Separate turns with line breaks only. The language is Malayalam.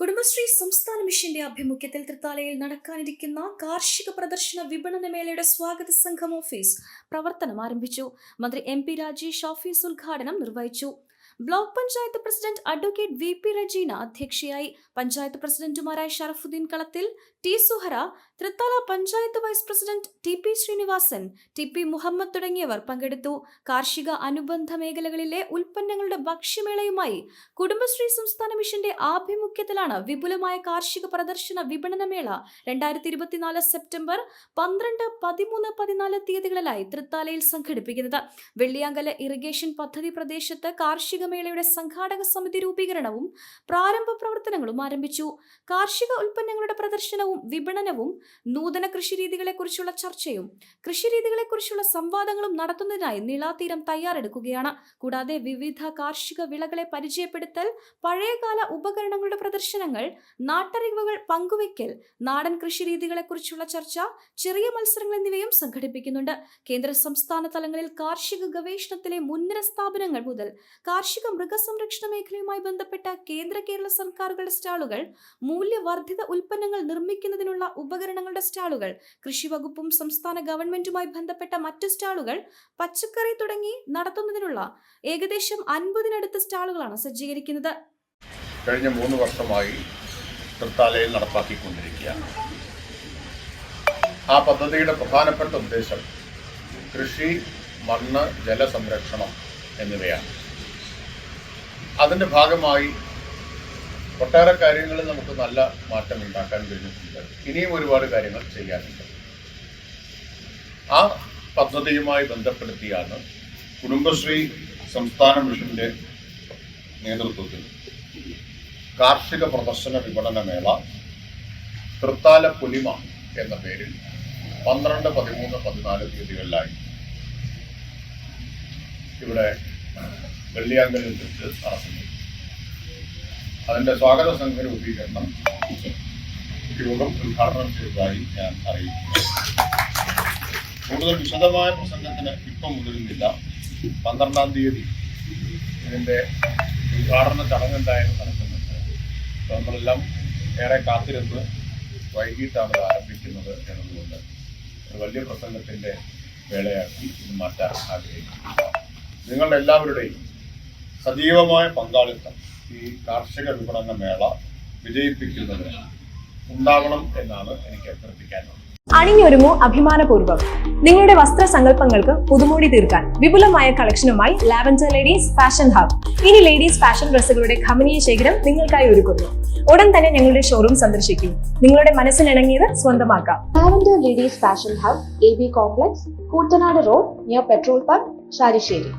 കുടുംബശ്രീ സംസ്ഥാന മിഷന്റെ ആഭിമുഖ്യത്തിൽ തൃത്താലയിൽ നടക്കാനിരിക്കുന്ന കാർഷിക പ്രദർശന വിപണന മേളയുടെ സ്വാഗത സംഘം ഓഫീസ് പ്രവർത്തനം ആരംഭിച്ചു. മന്ത്രി എം പി രാജേഷ് ഓഫീസ് ഉദ്ഘാടനം നിർവഹിച്ചു. Block panchayat president advocate V P Rajeena അധ്യക്ഷയായി. പഞ്ചായത്ത് പ്രസിഡന്റുമാരായ Sharafuddin Kalathil T Suhara Thrithala panchayat vice president T P Sreenivasan T P Muhammad തുടങ്ങിയവർ പങ്കെടുത്തു. കാർഷിക അനുബന്ധ മേഖലകളിലെ ഉൽപ്പന്നങ്ങളുടെ ഭക്ഷ്യമേളയുമായി കുടുംബശ്രീ സംസ്ഥാന മിഷന്റെ ആഭിമുഖ്യത്തിലാണ് വിപുലമായ കാർഷിക പ്രദർശന വിപണന മേള രണ്ടായിരത്തി ഇരുപത്തിനാല് സെപ്റ്റംബർ പന്ത്രണ്ട് പതിമൂന്ന് പതിനാല് തീയതികളിലായി തൃത്താലയിൽ സംഘടിപ്പിക്കുന്നത്. വെള്ളിയാങ്കല ഇറിഗേഷൻ പദ്ധതി പ്രദേശത്ത് കാർഷിക മേളയുടെ സംഘാടക സമിതി രൂപീകരണവും പ്രാരംഭ പ്രവർത്തനങ്ങളും ആരംഭിച്ചു. കാർഷിക ഉൽപ്പന്നങ്ങളുടെ പ്രദർശനവും വിപണനവും നൂതന കൃഷിരീതികളെക്കുറിച്ചുള്ള ചർച്ചയും കൃഷിരീതികളെക്കുറിച്ചുള്ള സംവാദങ്ങളും നടത്തുന്നതിനായി നീളാതീരം തയ്യാറെടുക്കുകയാണ്. കൂടാതെ വിവിധ കാർഷിക വിളകളെ പരിചയപ്പെടുത്തൽ പഴയകാല ഉപകരണങ്ങളുടെ പ്രദർശനങ്ങൾ നാട്ടറിവുകൾ പങ്കുവയ്ക്കൽ നാടൻ കൃഷിരീതികളെക്കുറിച്ചുള്ള ചർച്ച ചെറിയ മത്സരങ്ങൾ എന്നിവയും സംഘടിപ്പിക്കുന്നുണ്ട്. കേന്ദ്ര സംസ്ഥാന തലങ്ങളിൽ കാർഷിക ഗവേഷണത്തിലെ മുൻനിര സ്ഥാപനങ്ങൾ മുതൽ കാർഷിക മൃഗസംരക്ഷണ മേഖലയുമായി ബന്ധപ്പെട്ട കേന്ദ്ര കേരള സർക്കാരുകളുടെ സ്റ്റാളുകൾ മൂല്യവർദ്ധിത ഉൽപ്പന്നങ്ങൾ നിർമ്മിക്കുന്നതിനുള്ള ഉപകരണങ്ങളുടെ സ്റ്റാളുകൾ കൃഷി വകുപ്പും സംസ്ഥാന ഗവൺമെന്റുമായി ബന്ധപ്പെട്ട മറ്റു സ്റ്റാളുകൾ പച്ചക്കറി തുടങ്ങി നടത്തുന്നതിനുള്ള ഏകദേശം അൻപതിനടുത്ത് സ്റ്റാളുകളാണ് സജ്ജീകരിക്കുന്നത്.
കഴിഞ്ഞ മൂന്ന് വർഷമായി തൃത്താലയിൽ നടപ്പാക്കിക്കൊണ്ടിരിക്കുകയാണ്. ആ പദ്ധതിയുടെ പ്രധാനപ്പെട്ട ഉദ്ദേശം കൃഷി മണ്ണ് ജലസംരക്ഷണം എന്നിവയാണ്. അതിന്റെ ഭാഗമായി ഒട്ടേറെ കാര്യങ്ങളിൽ നമുക്ക് നല്ല മാറ്റം ഉണ്ടാക്കാൻ കഴിഞ്ഞിട്ടുണ്ട്. ഇനിയും ഒരുപാട് കാര്യങ്ങൾ ചെയ്യാനുണ്ട്. ആ പദ്ധതിയുമായി ബന്ധപ്പെടുത്തിയാണ് കുടുംബശ്രീ സംസ്ഥാന മിഷന്റെ നേതൃത്വത്തിൽ കാർഷിക പ്രദർശന വിപണന മേള തൃത്താല പുലിമ എന്ന പേരിൽ പന്ത്രണ്ട് പതിമൂന്ന് പതിനാല് തീയതികളിലായി ഇവിടെ വെള്ളിയാങ്കലിൽ വെച്ച് നടത്തുന്നു. അതിന്റെ സ്വാഗത സംഘ രൂപീകരണം യോഗം ഉദ്ഘാടനം ചെയ്തതായി ഞാൻ അറിയിക്കുന്നു. കൂടുതൽ വിശദമായ പ്രസംഗത്തിന് ഇപ്പം മുതിരുന്നില്ല. പന്ത്രണ്ടാം തീയതി ഇതിന്റെ ഉദ്ഘാടന ചടങ്ങ് എന്തായാലും നടക്കുന്നുണ്ട്. നമ്മളെല്ലാം ഏറെ കാത്തിരുന്ന് വൈകിട്ടാണ് ആരംഭിക്കുന്നത് എന്നതുകൊണ്ട് ഒരു വലിയ പ്രസംഗത്തിന്റെ വേളയാക്കി ഇത് മാറ്റാൻ ആഗ്രഹിക്കുന്നു. നിങ്ങളുടെ എല്ലാവരുടെയും സജീവമായ പങ്കാളിത്തം ഈ കാർഷിക വിപണന മേള വിജയിപ്പിക്കുന്നതിന് ഉണ്ടാവണം എന്നാണ് എനിക്ക് അഭ്യർത്ഥിക്കാനുള്ളത്.
അണിഞ്ഞൊരുങ്ങൂ അഭിമാനപൂർവം. നിങ്ങളുടെ വസ്ത്ര സങ്കല്പങ്ങൾക്ക് പുതുമോടി തീർക്കാൻ വിപുലമായ കളക്ഷനുമായി ലാവൻഡർ ലേഡീസ് ഫാഷൻ ഹബ് ഇനി ലേഡീസ് ഫാഷൻ ഡ്രസ്സുകളുടെ ഖമനീയ ശേഖരം നിങ്ങൾക്കായി ഒരുക്കുന്നു. ഉടൻ തന്നെ ഞങ്ങളുടെ ഷോറൂം സന്ദർശിക്കൂ. നിങ്ങളുടെ മനസ്സിനിണങ്ങിയത് സ്വന്തമാക്കാം.
Lavender Ladies Fashion Hub A B complex Koottanad road near petrol pump Sharisheri.